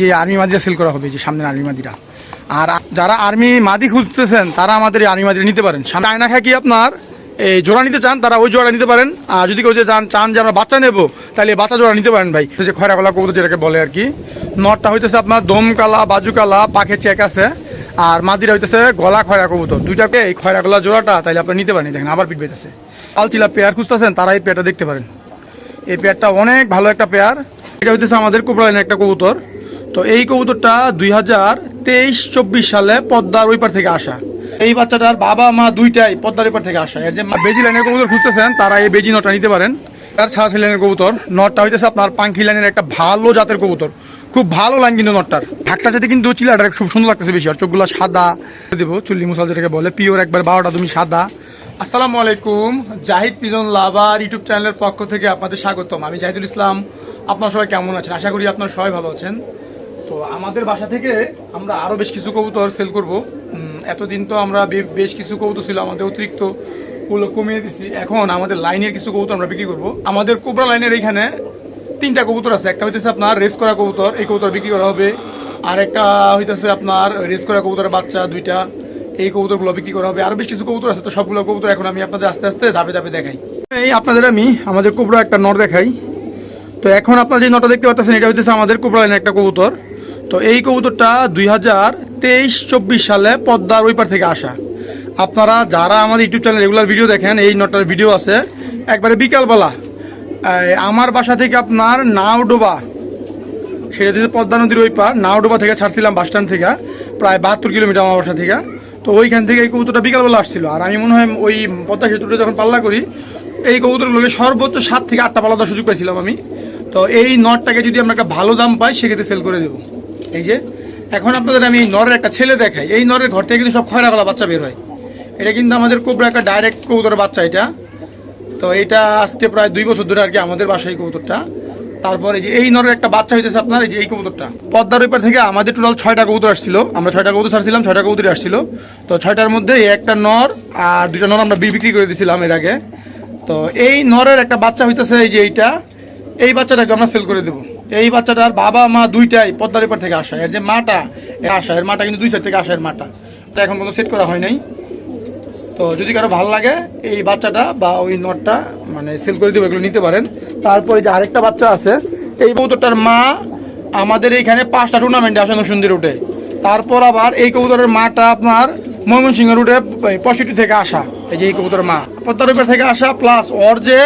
যে army মাদিরা sell করা হবে যে সামনের আর্মি মাদিরা। আর যারা আর্মি মাদি খুঁজতেছেন, তারা আমাদের আর্মি মাদিরা নিতে পারেন। সামনে আয়না খাকি আপনার? এই জোড়া নিতে চান, তারা ওই জোড়া নিতে পারেন। আর যদি কেউ যে চান চান যে আমরা বাচ্চা নেব, তাহলে বাচ্চা জোড়া নিতে পারেন ভাই। যে খয়রা কলা কবুতর যেটাকে বলে আর কি। নটটা হইতেছে আপনার দম কালা বাজু কালা পাখে চেক আছে। আর মাদিরা হইতেছে গলা খয়রা কবুতর। দুইটাকে এই খয়রা গলা জোড়াটা তাহলে আপনি নিতে পারেন। দেখেন, আবার পিট পেতেছে আলচিলা পেয়ার খুঁজতেছেন, তারা এই পেয়ারটা দেখতে পারেন। এই পেয়ারটা অনেক ভালো একটা পেয়ার। এটা হইতেছে আমাদের কোবরালাইনের একটা কবুতর। তো এই কবুতরটা দুই হাজার তেইশ চব্বিশ সালে পদ্মার ওই পার থেকে আসা। এই বাচ্চাটার বাবা মা দুইটাই পদ্মার ওই পার থেকে আসা। এর যে বেজি লাইনের কবুতর খুঁজতেছেন, তারা এই বেজি নটটা নিতে পারেন। তার ছাড়া লাইনের কবুতর, নটটা হইতেছে আপনার পাঙ্খি লাইনের একটা ভালো জাতের কবুতর। খুব ভালো লাইন কিন্তু নটটার। ঢাকটার সাথে কিন্তু চিলাটা খুব সুন্দর লাগতেছে বেশি, আর চোখগুলো সাদা। দেবো, চুল্লি মুসাল যেটাকে বলে, পিওর একবার বারোটা তুমি সাদা। আসসালামু আলাইকুম, জাহিদ পিজন লাভার ইউটিউব চ্যানেলের পক্ষ থেকে আপনাদের স্বাগতম। আমি জাহিদুল ইসলাম, আপনারা সবাই কেমন আছেন? আশা করি আপনারা সবাই ভালো আছেন। তো আমাদের বাসা থেকে আমরা আরও বেশ কিছু কবুতর সেল করব। এতদিন তো আমরা বেশ কিছু কবুতর ছিল, আমাদের অতিরিক্ত ওগুলো কমিয়ে দিছি। এখন আমাদের লাইনের কিছু কবুতর আমরা বিক্রি করব। আমাদের কোবরা লাইনের এখানে তিনটা কবুতর আছে। একটা হইতেছে আপনার রেস করা কবুতর, এই কবুতর বিক্রি করা হবে। আর একটা হইতেছে আপনার রেস করা কবুতরের বাচ্চা দুইটা, এই কবুতরগুলো বিক্রি করা হবে। আরও বেশ কিছু কবুতর আছে, তো সবগুলো কবুতর এখন আমি আপনাদের আস্তে আস্তে ধাপে ধাপে দেখাই। এই আপনাদের আমি, আমাদের কোবরা একটা নর দেখাই। তো এখন আপনারা যে নটা দেখতে পাচ্ছেন এটা হইতেছে আমাদের কোবরা লাইনের একটা কবুতর। তো এই কবুতরটা দুই হাজার তেইশ, চব্বিশ সালে পদ্মার ওই পার থেকে আসা। আপনারা যারা আমাদের ইউটিউব চ্যানেল রেগুলার ভিডিও দেখেন, এই নটার ভিডিও আছে, একবারে বিকালবেলা। আমার বাসা থেকে আপনার নাওডোবা, সেটা হচ্ছে পদ্মা নদীর ওই পার, নাওডোবা থেকে ছাড়ছিলাম বাস স্ট্যান্ড থেকে, প্রায় বাহাত্তর কিলোমিটার আমার বাসা থেকে। তো ওইখান থেকে এই কবুতরটা বিকালবেলা আসছিল। আর আমি মনে হয় ওই পদ্মা সেতুটা যখন পাল্লা করি, এই কবুতরগুলোকে সর্বোচ্চ সাত থেকে আটটা পাল্লা দেওয়ার সুযোগ পাইছিলাম আমি। তো এই নটটাকে যদি আমরা একটা ভালো দাম পাই সেক্ষেত্রে সেল করে দেবো। এই যে, এখন আপনাদের আমি নরের একটা ছেলে দেখাই। এই নরের ঘর থেকে কিন্তু সব খয়রাগলা বাচ্চা বের হয়। এটা কিন্তু আমাদের কোবরা একটা ডাইরেক্ট কবুতরের বাচ্চা এটা। তো এটা আজকে প্রায় দুই বছর ধরে আর কি আমাদের বাসায় কবুতরটা। তারপরে যে, এই নরের একটা বাচ্চা হইতেছে আপনার, এই যে এই কবুতরটা। পদ্মার ওইপার থেকে আমাদের টোটাল ছয়টা কবুতর আসছিল। আমরা ছয়টা কবুতর ছাড়ছিলাম, ছয়টা কবুতরই আসছিল। তো ছয়টার মধ্যে একটা নর আর দুইটা নর আমরা বিক্রি করে দিয়েছিলাম এর আগে। তো এই নরের একটা বাচ্চা হইতেছে এই যে এইটা। এই বাচ্চাটাকে আমরা সেল করে দেবো। এই বাচ্চাটার বাবা মা দুইটাই পদ্মার এপার থেকে আসা, এর যে মাটা আসা, এর মাটা কিন্তু দুই সাইড থেকে আসা এর মাটা। তো এখন পর্যন্ত সেট করা হয় নাই। তো যদি কারও ভালো লাগে, এই বাচ্চাটা বা ওই নটটা মানে সেল করে দেবো এগুলো নিতে পারেন। তারপরে যে আরেকটা বাচ্চা আছে, এই কবুতরটার মা আমাদের এইখানে পাঁচটা টুর্নামেন্টে আসে নসুন্দি রুটে তারপর আবার এই কবুতরের মাটা আপনার ময়মনসিংহ রুটে পঁয়ষট্টি থেকে আসা, এই যে এই কবুতরের মা। পদ্মারূপের থেকে আসা প্লাস ওর যে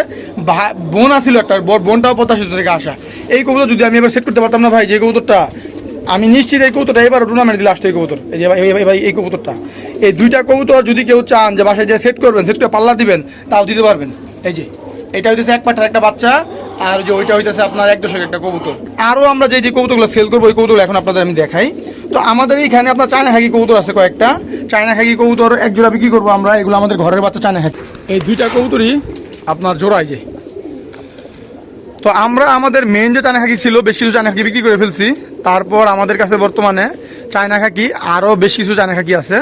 বোন আছিল একটা ওর বোনটাও পদ্মা সেতু থেকে আসা। এই কবুতর যদি আমি এবার সেট করতে পারতাম না ভাই যে কবুতরটা আমি নিশ্চিত এই কবুতরটা এবার টুর্নামেন্ট দিলে আসতো এই কবুতর। এই যে ভাই এই- ভাই এই কবুতরটা। এই দুইটা কবুতর যদি কেউ চান যে বাসায় যে সেট করবেন সেট করে পাল্লা দিবেন তাও দিতে পারবেন। এই যে এটা হইতেছে এক পাটার একটা বাচ্চা আর যে ওইটা হইতেছে আপনার এক দশক একটা কবুতর। আরও আমরা যে যে কবুতরগুলো সেল করব ওই কবুতর এখন আপনাদের আমি দেখাই। তো আমাদের এইখানে আপনার চায়না খাকি কবুতর আছে কয়েকটা। চায়না খাকি কবুতর এক জোড়া বিক্রি করব আমরা এগুলো আমাদের ঘরের বাচ্চা চায়না খাকি এই দুইটা কবুতরই আপনার জোড়ায় যে তো আমরা আমাদের মেন যে চায়না খাকি ছিল, বেশ কিছু চায়না খাকি বিক্রি করে ফেলছি। তারপর আমাদের কাছে বর্তমানে চায়না খাকি আরও বেশ কিছু চায়না খাকি আছে।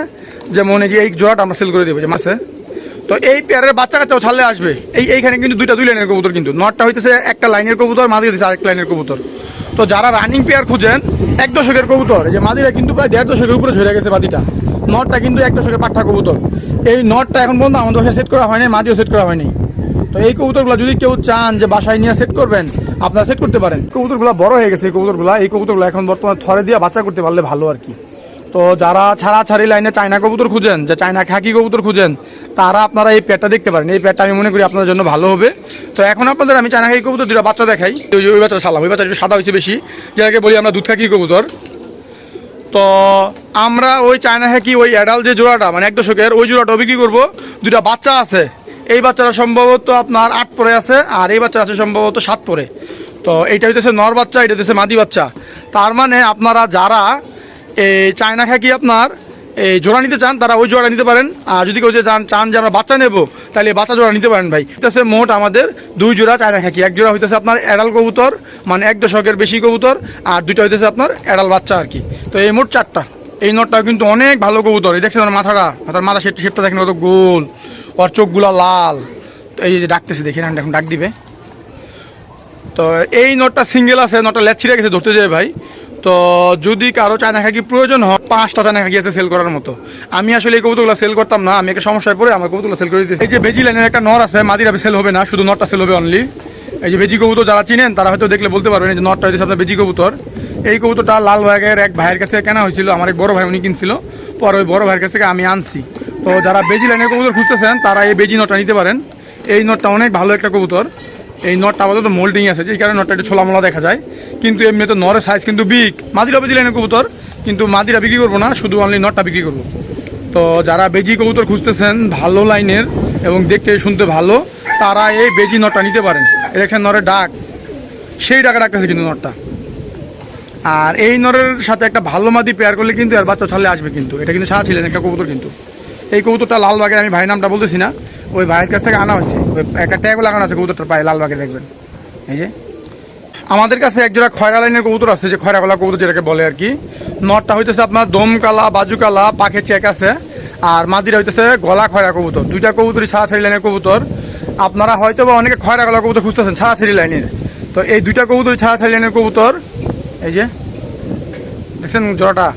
যেমন এই যে এই জোড়াটা আমরা সেল করে দেবো যে মাসে তো এই পেয়ারের বাচ্চা কাচ্চাও ছাড়লে আসবে। এই এইখানে কিন্তু দুইটা দুই লাইনের কবুতর কিন্তু। নটটা হইতেছে একটা লাইনের কবুতর মাঝে হইতেছে আরেক লাইনের কবুতর। তো যারা রানিং পেয়ার খুঁজেন, এক দশকের কবুতর। এই যে মাদিরা কিন্তু প্রায় দেড় দশকের উপরে ঝরে গেছে মাদিটা। নটটা কিন্তু এক দশকের পাঠা কবুতর। এই নটটা এখন পর্যন্ত আমাদের সেট করা হয়নি মাদিও সেট করা হয়নি তো এই কবুতরগুলো যদি কেউ চান যে বাসায় নিয়ে সেট করবেন, আপনারা সেট করতে পারেন। কবুতরগুলো বড় হয়ে গেছে এই কবুতরগুলো। এই কবুতরগুলো এখন বর্তমানে থরে দিয়ে বাচ্চা করতে পারলে ভালো আর কি। তো যারা ছাড়া ছাড়ি লাইনে চায়না কবুতর খুঁজেন, যে চায়না খাকি কবুতর খুঁজেন, তারা আপনারা এই প্যাটটা দেখতে পারেন। এই প্যাটটা আমি মনে করি আপনাদের জন্য ভালো হবে। তো এখন আপনাদের আমি চায়না খাকি কবুতর দুটা বাচ্চা দেখাই। ওই বাচ্চাটা সালাম ওই বাচ্চা একটু সাদা হয়েছে বেশি। যেটাকে বলি, আমরা দুধ খাকি কবুতর। তো আমরা ওই চায়না হ্যাকি ওই অ্যাডাল যে জোড়াটা মানে এক দশকের, ওই জোড়াটা বিক্রি করব। দুটা বাচ্চা আছে। এই বাচ্চারা সম্ভবত আপনার আট পরে আছে, আর এই বাচ্চা আছে সম্ভবত সাত পরে। তো এইটা হইতেছে নর বাচ্চা, এটা হইতেছে মাদি বাচ্চা। তার মানে আপনারা যারা এই চায়না খাকি আপনার এই জোড়া নিতে চান, তারা ওই জোড়া নিতে পারেন। আর যদি কেউ যে চান চান যে আমরা বাচ্চা নেব, তাহলে বাচ্চা জোড়া নিতে পারেন ভাই। হইতেছে মোট আমাদের দুই জোড়া চায়না খাকি। এক জোড়া হইতেছে আপনার অ্যাডাল কবুতর মানে এক দশকের বেশি কবুতর, আর দুইটা হইতেছে আপনার অ্যাডাল বাচ্চা আর কি। তো এই মোট চারটা। এই নটটা কিন্তু অনেক ভালো কবুতর। এই দেখছেন মাথাটা? মাথার মাথা শেপটা দেখেন কত গোল। ওর চোখগুলো লাল। এই যে ডাকতেছে, দেখি না, এখন ডাক দিবে। তো এই নটটা সিঙ্গেল আছে, নটটা লেচ ছিঁড়ে গেছে, ধরতে যাবে ভাই। তো যদি কারও চায়না খাকি প্রয়োজন হয়, পাঁচটা চায়না খাকি আছে সেল করার মতো। আমি আসলে এই কবুতরগুলো সেল করতাম না, আমি একটা সমস্যায় পড়ে আমার কবুতরগুলো সেল করে দিতেছি। এই যে বেজি লাইনের একটা নর আছে মাদিরা সেল হবে না, শুধু নরটা সেল হবে অনলি এই যে বেজি কবুতর যারা চিনেন, তারা হয়তো দেখলে বলতে পারবেন যে নরটা হয়েছে আপনার বেজি কবুতর। এই কবুতরটা লাল ভাইয়ের এক ভাইয়ের কাছে কেনা হয়েছিল, আমার এক বড় ভাই উনি কিনছিল। পরে ওই বড় ভাইয়ের কাছ থেকে আমি আনছি। তো যারা বেজি লাইনের কবুতর খুঁজতেছেন, তারা এই বেজি নটটা নিতে পারেন। এই নটটা অনেক ভালো একটা কবুতর। এই নটটা আপাতত মোল্ডিং আছে, এই কারণে নটটা একটু ছোলামোলা দেখা যায়। কিন্তু এমনি তো নরের সাইজ কিন্তু বিগ মাদিরা বেজি লাইনের কবুতর, কিন্তু মাদিরা বিক্রি করব না, শুধু অনলি নটটা বিক্রি করব। তো যারা বেজি কবুতর খুঁজতেছেন, ভালো লাইনের এবং দেখতে শুনতে ভালো, তারা এই বেজি নটটা নিতে পারেন। দেখেন নরের ডাক। সেই ডাকা ডাকতেছে কিন্তু নটটা। আর এই নরের সাথে একটা ভালো মাদি পেয়ার করলে কিন্তু আর বাচ্চা ছাড়লে আসবে কিন্তু। এটা কিন্তু সারা ছিলেন একটা কবুতর কিন্তু। এই কবুতরটা লালবাগের, আমি ভাই নামটা বলতেছি না। ওই ভাইয়ের কাছ থেকে আনা হয়েছে। ওই একটা ট্যাগও লাগানো আছে কবুতরটার পায়ে, লালবাগে দেখবেন। এই যে। আমাদের কাছে একজোড়া খয়রা লাইনের কবুতর আছে, যে খয়রা গলা কবুতর যেটাকে বলে আর কি। নটটা হইতেছে আপনার দমকালা, বাজুকালা, পাখে চেক আছে। আর মাদিরা হইতেছে গলা খয়রা কবুতর। দুইটা কবুতরই ছাড়াছাড়ি লাইনের কবুতর। আপনারা হয়তো বা অনেকে খয়রা গলা কবুতর খুঁজতেছেন, ছাড়াছাড়ি লাইনের। তো এই দুইটা কবুতরই ছাড়াছাড়ি লাইনের কবুতর। এই যে। দেখছেন জোড়াটা?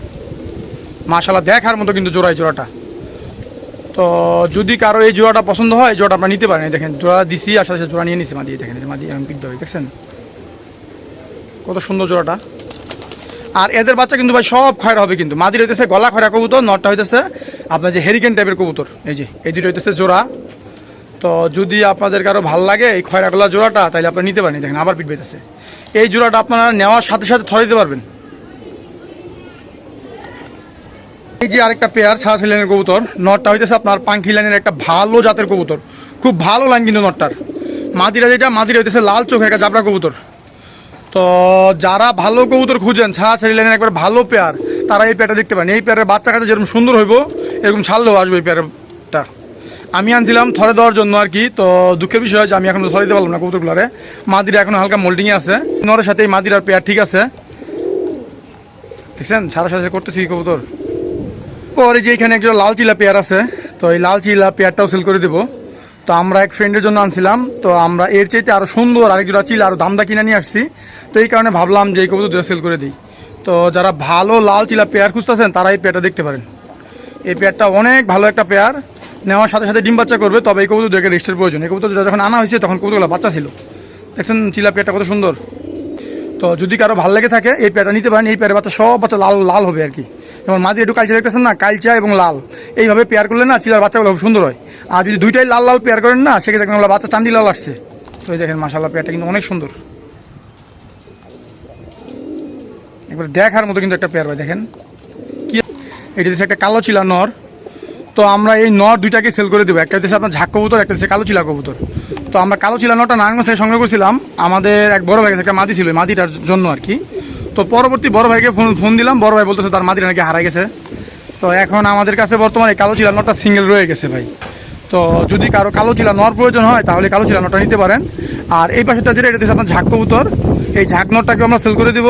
মাশাল্লাহ দেখার মতো কিন্তু জোড়াই জোড়াটা। তো যদি কারও এই জোড়াটা পছন্দ হয় জোড়াটা আপনারা নিতে পারেন। দেখেন, জোড়া দিছি আর সাথে জোড়া নিয়ে নিছি, মাদি, এই দেখেন, এই যে মাদি আমি পিক দেবে দেখছেন? কত সুন্দর জোড়াটা। আর এদের বাচ্চা কিন্তু ভাই সব খয়রা হবে কিন্তু। মাদির হইতেছে গলা খয়রা কবুতর, নটটা হইতেছে আপনার যে হেরিকেন টাইপের কবুতর। এই যে, এই দুটো হইতেছে জোড়া। তো যদি আপনাদের কারও ভালো লাগে এই খয়রা গলা জোড়াটা, তাহলে আপনারা নিতে পারেন দেখেন, আবার পিক বেঁধেছে এই জোড়াটা আপনারা নেওয়ার সাথে সাথে থরে দিতে পারবেন। এই যে আরেকটা পেয়ার ছাড়া লাইনের কবুতর, নটটা হইতেছে আপনার পাঙ্খি লাইনের একটা ভালো জাতের কবুতর। খুব ভালো লাইন কিন্তু নটটার। মাদিরা যেটা, মাদিরা হইতেছে লাল চোখের একটা জাবরা কবুতর। তো যারা ভালো কবুতর খুঁজেন ছাড়া ছেড়ে লাইনের একবার ভালো পেয়ার তারা এই পেয়ারটা দেখতে পারেন। এই পেয়ারের বাচ্চা কাছে যেরকম সুন্দর হইব, এরকম ছাড়লেও আসবে এই পেয়ারটা আমি আনছিলাম থরে দেওয়ার জন্য আর কি, তো দুঃখের বিষয় যে আমি এখন থরে দিতে পারলাম না কবুতরগুলারে। মাদিরা এখন হালকা মোল্ডিংয়ে আছে। নরের সাথে এই মাদিরার পেয়ার ঠিক আছে। দেখছেন? সারা সাথে করতেছি কবুতর। পরে যে এখানে একটা লাল চিলা পেয়ার আছে, তো এই লাল চিলা পেয়ারটাও সেল করে দেবো। তো আমরা এক ফ্রেন্ডের জন্য আনছিলাম, তো আমরা এর চাইতে আরও সুন্দর আরেক জোড়া চিলা আরও দামদা কিনে নিয়ে আসছি। তো এই কারণে ভাবলাম যে এই কবুতর দুটো সেল করে দিই। তো যারা ভালো লাল চিলা পেয়ার খুঁজতেছেন, তারা এই পেয়ারটা দেখতে পারেন। এই পেয়ারটা অনেক ভালো একটা পেয়ার, নেওয়ার সাথে সাথে ডিম বাচ্চা করবে, তবে এই কবুতর দুটোকে রেস্টের প্রয়োজন। এই কবুতর যখন আনা হয়েছে, তখন কবুতরগুলো বাচ্চা ছিল। দেখছেন চিলা পেয়ারটা কত সুন্দর। তো যদি কারও ভালো লেগে থাকে, এই পেয়ারটা নিতে পারেন, এই পেয়ারের বাচ্চা সব বাচ্চা লাল লাল হবে আর কি। যেমন মাঝে একটু কালচা দেখতেছেন না, কালচা এবং লাল। এইভাবে পেয়ার করলে না চিলার বাচ্চাগুলো খুব সুন্দর হয়। আর যদি দুইটাই লাল লাল পেয়ার করেন না, সেক্ষেত্রে দেখবেন বাচ্চা চান্দি লাল আসছে। তো এই দেখেন মাসাল্লাহ পেয়ারটা কিন্তু অনেক সুন্দর। একবার দেখার মতো কিন্তু একটা পেয়ার ভাই দেখেন। কি এটা হচ্ছে একটা কালো চিলা নর। তো আমরা এই নর দুইটাকে সেল করে দেবো। একটা হচ্ছে আপনার ঝাক কবুতর, একটা হচ্ছে কালো চিলা কবুতর। তো আমরা কালো চিলা নটা নারায়ণগঞ্জ থেকে সংগ্রহ করছিলাম। আমাদের এক বড় ভাই একটা মাদি ছিল, মাদিটার জন্য আর কি। তো পরবর্তী বড় ভাইকে ফোন ফোন দিলাম। বড় ভাই বলতেছে তার মাদিটা নাকি হারাই গেছে। তো এখন আমাদের কাছে বর্তমানে কালো চিলা নটা সিঙ্গেল রয়ে গেছে ভাই। তো যদি কারও কালো চিলা নর প্রয়োজন হয়, তাহলে কালো চিলা নটা নিতে পারেন। আর এই পাশেটা যেটা, এটা আপনার ঝাক কবুতর। এই ঝাক নটটাকে আমরা সেল করে দিব।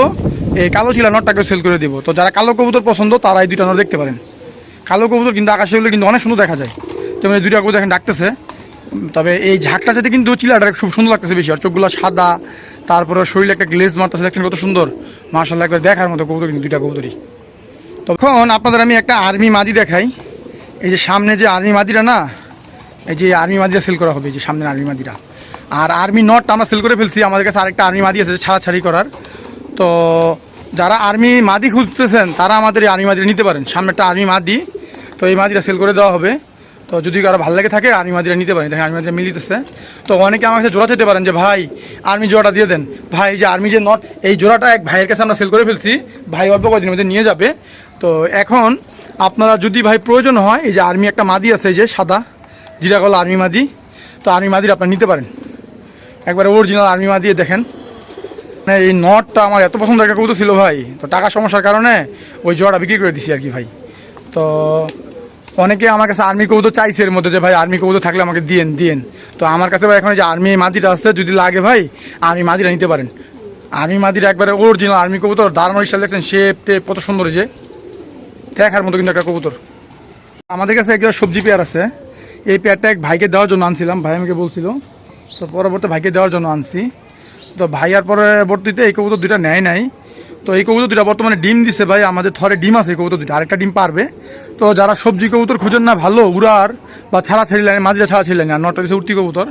এই কালো চিলা নটটাকে সেল করে দিব। তো যারা কালো কবুতর পছন্দ, তারা এই দুইটা নর দেখতে পারেন। কালো কবুতর কিন্তু আকাশে হলে কিন্তু অনেক সুন্দর দেখা যায়। যেমন এই দুইটা কবুতর এখন ডাকতেছে। তবে এই ঝাঁকটা সাথে কিন্তু চিলাটা খুব সুন্দর লাগতেছে বেশি। আর চোখগুলো সাদা, তারপরে শরীরে একটা গ্লেজ মারতেছে, দেখছেন কত সুন্দর। মার্শাল্লাহ একবার দেখার মতো কবুতর, কিন্তু দুইটা কবুতরই। তখন আপনাদের আমি একটা আর্মি মাদি দেখাই। এই যে সামনে যে আর্মি মাদিরা না, এই যে আর্মি মাদিরা সেল করা হবে যে সামনের আর্মি মাদিরা আর আর্মি নটটা আমরা সেল করে ফেলছি, আমাদের কাছে আরেকটা আর্মি মাদি আছে ছাড়াছাড়ি করার। তো যারা আর্মি মাদি খুঁজতেছেন, তারা আমাদের এই আর্মি মাদিরা নিতে পারেন। সামনে একটা আর্মি মাদি, তো এই মাদিরা সেল করে দেওয়া হবে। তো যদি কারও ভালো লাগে থাকে আর্মি মাদিরা নিতে পারেন। দেখেন আর্মি মাদিরা মিলিতেছে। তো অনেকে আমার কাছে জোড়া চেতে পারেন যে, ভাই আর্মি জোড়াটা দিয়ে দেন। ভাই যে আর্মি যে নট এই জোড়াটা এক ভাইয়ের কাছে আমরা সেল করে ফেলছি। ভাই অল্প কদিনের মধ্যে নিয়ে যাবে। তো এখন আপনারা যদি ভাই প্রয়োজন হয়, এই যে আর্মি একটা মাদি আছে যে সাদা জিরাগলা আর্মি মাদি, তো আর্মি মাদির আপনারা নিতে পারেন। একবার অরিজিনাল আর্মি মাদি দেখেন। মানে এই নটটা আমার এত পছন্দ একটা কবুতর ছিল ভাই। তো টাকা সমস্যার কারণে ওই জোড়াটা বিক্রি করে দিছি আর কি ভাই। তো অনেকে আমার কাছে আর্মি কবুতর চাইছে এর মধ্যে যে, ভাই আর্মি কবুতর থাকলে আমাকে দিয়েন দিয়েন। তো আমার কাছে ভাই, এখন যে আর্মি মাদিটা আছে, যদি লাগে ভাই আর্মি মাদিটা নিতে পারেন। আর্মি মাদিটা একবারে অরিজিনাল আর্মি কবুতর দারমার স্টাইল দেখছেন শেপ টেপ কত সুন্দর হয়েছে দেখার মতো কিন্তু একটা কবুতর। আমাদের কাছে একটা সবজি পেয়ার আছে। এই পেয়ারটা এক ভাইকে দেওয়ার জন্য আনছিলাম। ভাই আমাকে বলছিল, তো পরবর্তী ভাইকে দেওয়ার জন্য আনছি। তো ভাইয়ার পরবর্তীতে এই কবুতর দুইটা নেয় নাই। তো এই কবুতর দুটা বর্তমানে ডিম দিছে ভাই, আমাদের থরে ডিম আছে এই কবুতর দুটা আরেকটা ডিম পারবে। তো যারা সবজি কবুতর খুঁজেন না, ভালো, উড়ার বা ছাড়া ছেড়ে লাইনে মাঝিরা ছাড়া ছেড়ে লাইনে আর নটা দিচ্ছে উঠতি কবুতর।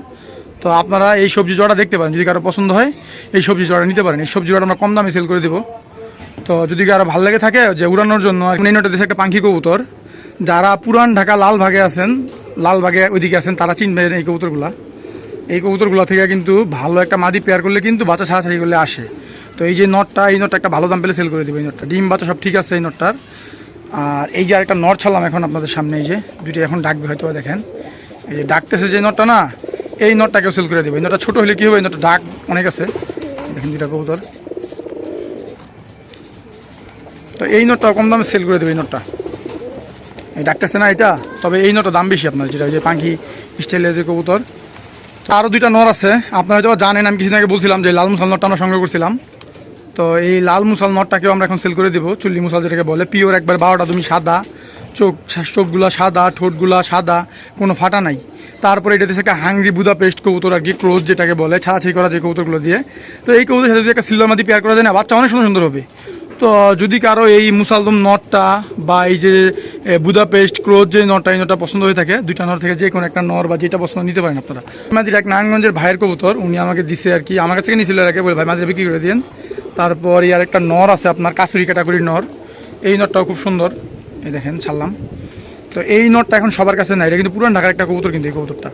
তো আপনারা এই সবজি জোড়া দেখতে পারেন, যদি কারও পছন্দ হয়, এই সবজি জোড়া নিতে পারেন। এই সবজি জোড়া আমরা কম দামে সেল করে দেবো। তো যদি কারও ভালো লাগে থাকে, যে উড়ানোর জন্য এই নটা দেশে একটা পাখি কবুতর, যারা পুরান ঢাকা লাল ভাগে আছেন লাল ভাগে ওইদিকে আছেন, তারা চিনবেন এই কবুতরগুলা। এই কবুতরগুলো থেকে কিন্তু ভালো একটা মাদি পেয়ার করলে কিন্তু বাচ্চা ছাড়াছাড়ি করলে আসে। তো এই যে নটটা, এই নটটা একটা ভালো দাম পেলে সেল করে দেবে এই নটটা। ডিম, বাচ্চা সব ঠিক আছে এই নটটার। আর এই যে আরেকটা নট ছাড়লাম এখন আপনাদের সামনে, এই যে দুইটা এখন ডাকবে হয়তো দেখেন। এই যে ডাকতেছে যে নটটা না, এই নটটাকেও সেল করে দেবে। এই নটটা ছোটো হলে কী হবে? এই নটটা ডাক অনেক আছে। দেখেন দুইটা কবুতর। তো এই নটটা কম দামে সেল করে দেবে এই নটটা। এই ডাকতেছে না এটা, তবে এই নটটা দাম বেশি আপনার, যেটা ওই যে পাখি স্টাইলের যে কবুতর। আরও দুইটা নর আছে। আপনারা হয়তো জানেন, আমি কিছুদিন আগে বলছিলাম যে লাল মুসাল নটটা আমরা সংগ্রহ করছিলাম। তো এই লাল মুসাল নটটাকেও আমরা এখন সেল করে দেবো। চুল্লি মুসাল যেটাকে বলে, পিওর একবার বারোটা তুমি সাদা, চোখ চোখগুলা সাদা, ঠোঁটগুলা সাদা, কোনো ফাটা নাই। তারপরে এটা হচ্ছে একটা হাংরি বুদা পেস্ট কবুতর আর কি ক্রোজ যেটাকে বলে, ছাড়াছাড়ি করা যে কবুতরগুলো দিয়ে। তো এই কবুতর সাথে যদি একটা সিলভার মাদি পেয়ার করা যায় না, বাচ্চা অনেক সুন্দর সুন্দর হবে। তো যদি কারও এই মুসালদম নটটা বা এই যে বুদা পেস্ট ক্রোজ যে নটটা, এই নটটা পছন্দ হয়ে থাকে, দুইটা নর থেকে যে কোনো একটা নর বা যেটা পছন্দ নিতে পারেন আপনারা। আমাদের এক নারায়ণগঞ্জের ভাইয়ের কবুতর, উনি আমাকে দিছে আর কি, আমার কাছ নিয়েছিল এর আগে বলে, ভাই মাঝে বিক্রি করে দিন তারপর ইয়ার একটা নর আছে আপনার কাসুরি ক্যাটাগরির নর। এই নরটাও খুব সুন্দর। এই দেখেন, ছাড়লাম। তো এই নটটা এখন সবার কাছে নাই। এটা কিন্তু পুরান ঢাকার একটা কবুতর কিন্তু এই কবুতরটা।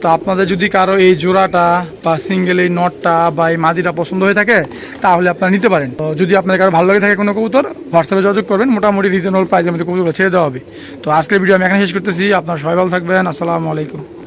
তো আপনাদের যদি কারও এই জোড়াটা বা সিঙ্গেল এই নটটা বা এই মাদিটা পছন্দ হয়ে থাকে, তাহলে আপনারা নিতে পারেন। তো যদি আপনাদের কারও ভালো লাগে থাকে কোনো কবুতর হোয়াটসঅ্যাপে যোগাযোগ করবেন। মোটামুটি রিজনেবল প্রাইসের মধ্যে কবুতরগুলো ছেড়ে দেওয়া হবে। তো আজকের ভিডিও আমি এখানে শেষ করতেছি। আপনার সবাই ভালো থাকবেন। আসসালামু আলাইকুম।